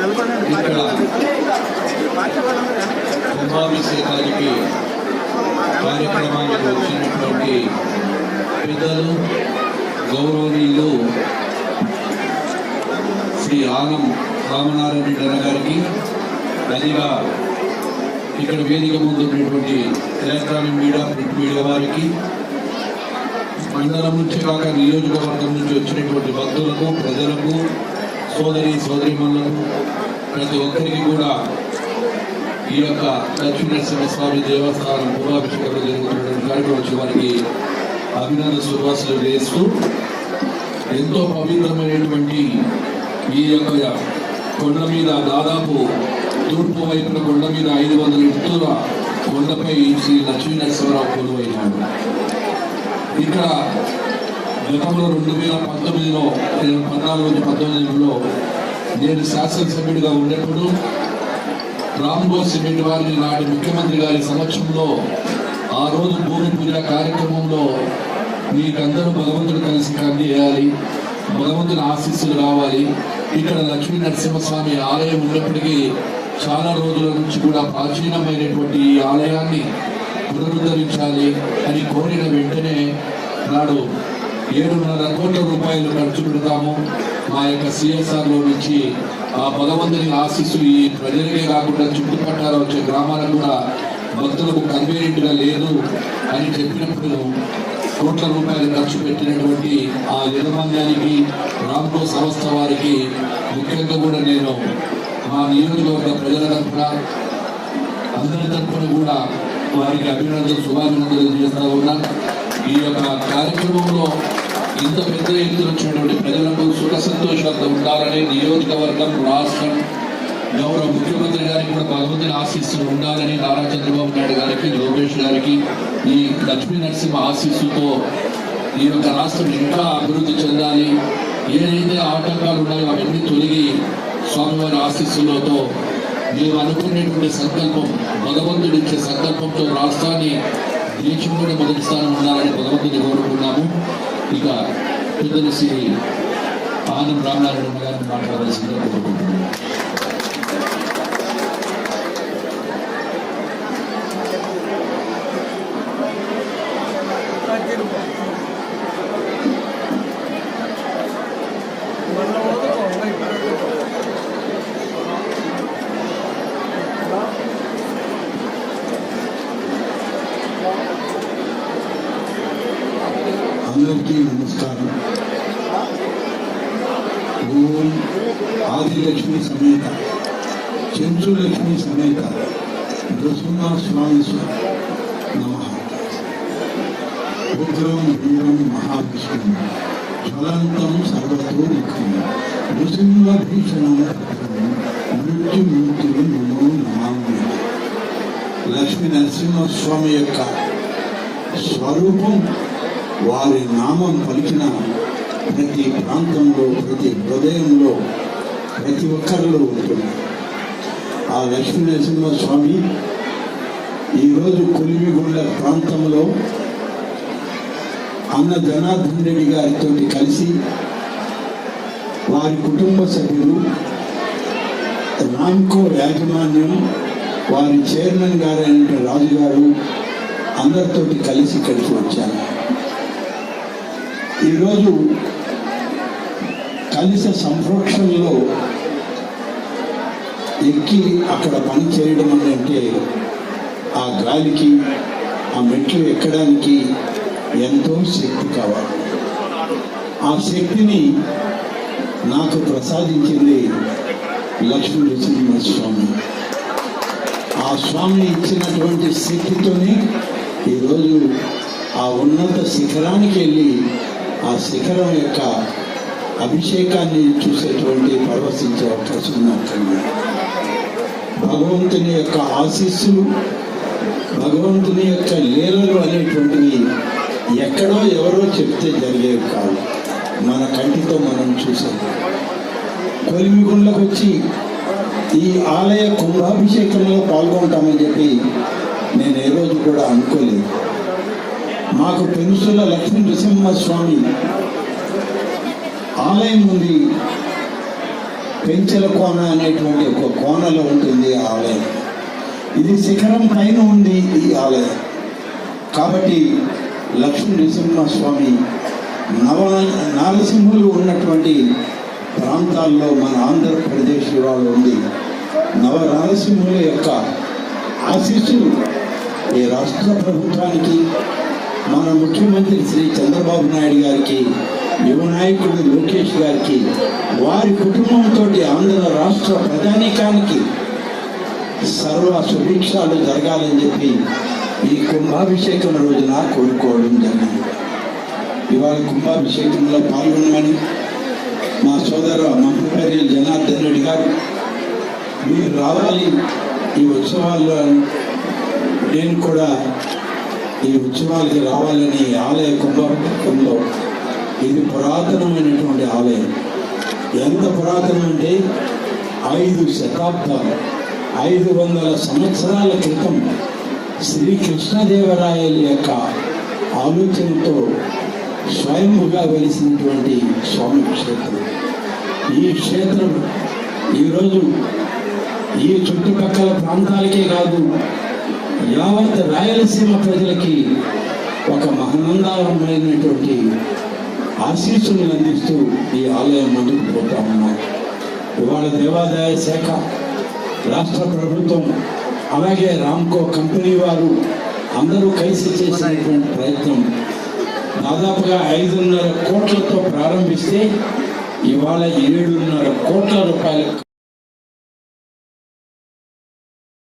ఇక్కడ కుంభాభి శేఖానికి కార్యక్రమానికి వచ్చినటువంటి పెద్దలు గౌరవనీయులు శ్రీ ఆనం రామనారాయణ రెడ్డి గారికి అదిగా ఇక్కడ వేదిక ముందు ఉన్నటువంటి ఎలక్ట్రానిక్ మీడియా ప్రింట్ మీడియా వారికి మండలం నుంచి కాక నియోజకవర్గం నుంచి వచ్చినటువంటి భక్తులకు ప్రజలకు సోదరి సోదరిమణులకు ప్రతి ఒక్కరికి కూడా ఈ యొక్క లక్ష్మీనరసింహస్వామి దేవస్థానం పూర్వాభిషేకంలో జరుగుతున్నటువంటి కార్యక్రమం వచ్చి వారికి అభినందన శుభాసులు వేస్తూ ఎంతో పవిత్రమైనటువంటి ఈ యొక్క కొండ మీద దాదాపు తూర్పు వైపున కొండ మీద ఐదు వందల ఎత్తుల కొండపై శ్రీ లక్ష్మీనరసింహరావు కొలువైనాడు. ఇక్కడ గతంలో రెండు వేల పంతొమ్మిదిలో నేను పద్నాలుగు నుంచి పంతొమ్మిదిలో నేను శాసనసభ్యుడిగా ఉన్నప్పుడు రామ్గో సిమెంట్ వారిని నాటి ముఖ్యమంత్రి గారి సమక్షంలో ఆ రోజు భూమి పూజ కార్యక్రమంలో మీకందరూ భగవంతుడు కలిసి కంది చేయాలి భగవంతుని ఆశీస్సులు రావాలి. ఇక్కడ లక్ష్మీ నరసింహస్వామి ఆలయం ఉన్నప్పటికీ చాలా రోజుల నుంచి కూడా ప్రాచీనమైనటువంటి ఈ ఆలయాన్ని పునరుద్ధరించాలి అని కోరిన వెంటనే నాడు ఏడున్నర కోట్ల రూపాయలు ఖర్చు పెడతాము మా యొక్క సిఎస్ఆర్లో నుంచి ఆ భగవంతుని ఆశీస్సులు ఈ ప్రజలకే కాకుండా చుట్టుపక్కల వచ్చే గ్రామాలకు కూడా భక్తులకు కన్వీనియంట్గా లేదు అని చెప్పినప్పుడు కోట్ల రూపాయలు ఖర్చు పెట్టినటువంటి ఆ యజమాన్యానికి రామ్కో సంస్థ వారికి ముఖ్యంగా కూడా నేను మా నియోజకవర్గ ప్రజల తరఫున అందరి తరఫున కూడా వారికి అభినందనలు శుభాభినందనలు చేస్తూ ఉన్నా. ఈ యొక్క కార్యక్రమంలో ఇంత పెద్ద ఎత్తున వచ్చినటువంటి ప్రజలకు సుఖ సంతోషాలతో ఉండాలని నియోజకవర్గం రాష్ట్రం గౌరవ ముఖ్యమంత్రి గారికి కూడా భగవంతుని ఆశీస్సులు ఉండాలని నారా చంద్రబాబు నాయుడు గారికి లోకేష్ గారికి ఈ లక్ష్మీ నరసింహ ఆశీస్సుతో ఈ యొక్క రాష్ట్రం ఇంకా అభివృద్ధి చెందాలి. ఏదైతే ఆటంకాలు ఉన్నాయో అవన్నీ తొలగి స్వామివారి ఆశీస్సులతో మేము అనుకునేటువంటి సంకల్పం భగవంతుడు ఇచ్చే సంకల్పంతో రాష్ట్రాన్ని దేశంలోనే మొదటి స్థానం ఉండాలని భగవంతుని కోరుకున్నాము ఇక పెద్దలు శ్రీ ఆనం రామనారాయణ గారిని మాట్లాడాల్సిందిగా కోరుకుంటున్నాము అందరికీ నమస్కారం. ఓం ఆదిలక్ష్మి సమేత చెంచులక్ష్మి సమేత నృసింహ స్వామి నమ. ఉగ్రం వీరం మహావిష్ణు జ్వలంతం సర్వతో ముఖం నృసింహ భీషణం మృత్యు మృత్యు నమో నమామి. లక్ష్మీ నరసింహస్వామి యొక్క స్వరూపం వారి నామం పలికిన ప్రతి ప్రాంతంలో ప్రతి హృదయంలో ప్రతి ఒక్కరిలో ఉంటుంది. ఆ లక్ష్మీ నరసింహ స్వామి ఈరోజు కొలిమిగుండ ప్రాంతంలో అన్న జనార్దన్ రెడ్డి గారితో కలిసి వారి కుటుంబ సభ్యులు రామ్కో యాజమాన్యం వారి చైర్మన్ గారైన రాజు గారు అందరితోటి కలిసి ఇక్కడికి వచ్చారు. ఈరోజు కలిస సంరక్షణలో ఎక్కి అక్కడ పని చేయడం అని అంటే ఆ గాలికి ఆ మెట్లు ఎక్కడానికి ఎంతో శక్తి కావాలి. ఆ శక్తిని నాకు ప్రసాదించింది లక్ష్మీ నరసింహస్వామి ఆ స్వామి ఇచ్చినటువంటి శక్తితోనే ఈరోజు ఆ ఉన్నత శిఖరానికి వెళ్ళి ఆ శిఖరం యొక్క అభిషేకాన్ని చూసేటువంటి పరవశించే అవకాశం నాకు భగవంతుని యొక్క ఆశీస్సులు భగవంతుని యొక్క లీలలు అనేటువంటివి ఎక్కడో ఎవరో చెప్తే జరిగేవి కాదు మన కంటితో మనం చూసాం. కొలిమిగుండ్లకు వచ్చి ఈ ఆలయ కుంభాభిషేకంలో పాల్గొంటామని చెప్పి నేను ఏ రోజు కూడా అనుకోలేదు. మాకు పెన్సుల లక్ష్మీ నరసింహస్వామి ఆలయం ఉంది. పెంచల కోన అనేటువంటి ఒక కోనలో ఉంటుంది ఆ ఆలయం. ఇది శిఖరం పైన ఉంది ఈ ఆలయం. కాబట్టి లక్ష్మీ నరసింహస్వామి నవ నారసింహులు ఉన్నటువంటి ప్రాంతాల్లో మన ఆంధ్రప్రదేశ్ వాళ్ళు ఉంది నవ నారసింహుల యొక్క ఆశీస్సులు ఈ రాష్ట్ర ప్రభుత్వానికి మన ముఖ్యమంత్రి శ్రీ చంద్రబాబు నాయుడు గారికి యువ నాయకుడు లోకేష్ గారికి వారి కుటుంబంతో ఆంధ్ర రాష్ట్ర ప్రజానీకానికి సర్వ సుభిక్షాలు జరగాలని చెప్పి ఈ కుంభాభిషేకం రోజున కోరుకోవడం జరిగింది. ఇవాళ కుంభాభిషేకంలో పాల్గొనమని మా సోదరు మంత్రివర్యులు జనార్దన్ రెడ్డి గారు మీరు రావాలి ఈ ఉత్సవాల్లో నేను కూడా ఈ ఉత్సవాలకి రావాలని ఆలయ కుంభకంలో ఇది పురాతనమైనటువంటి ఆలయం. ఎంత పురాతనం అంటే ఐదు శతాబ్దాలు. ఐదు వందల సంవత్సరాల క్రితం శ్రీ కృష్ణదేవరాయల యొక్క ఆలోచనతో స్వయంగా వెలిసినటువంటి స్వామి క్షేత్రం. ఈ క్షేత్రం ఈరోజు ఈ చుట్టుపక్కల ప్రాంతాలకే కాదు యావత్ రాయలసీమ ప్రజలకి ఒక మహనందారమైనటువంటి ఆశీస్సులు అందిస్తూ ఈ ఆలయం ముందుకు పోతా ఉన్నాం. ఇవాళ దేవాదాయ శాఖ రాష్ట్ర ప్రభుత్వం అలాగే రామ్కో కంపెనీ వారు అందరూ కలిసి చేసినటువంటి ప్రయత్నం దాదాపుగా ఐదున్నర కోట్లతో ప్రారంభిస్తే ఇవాళ ఏడున్నర కోట్ల రూపాయలు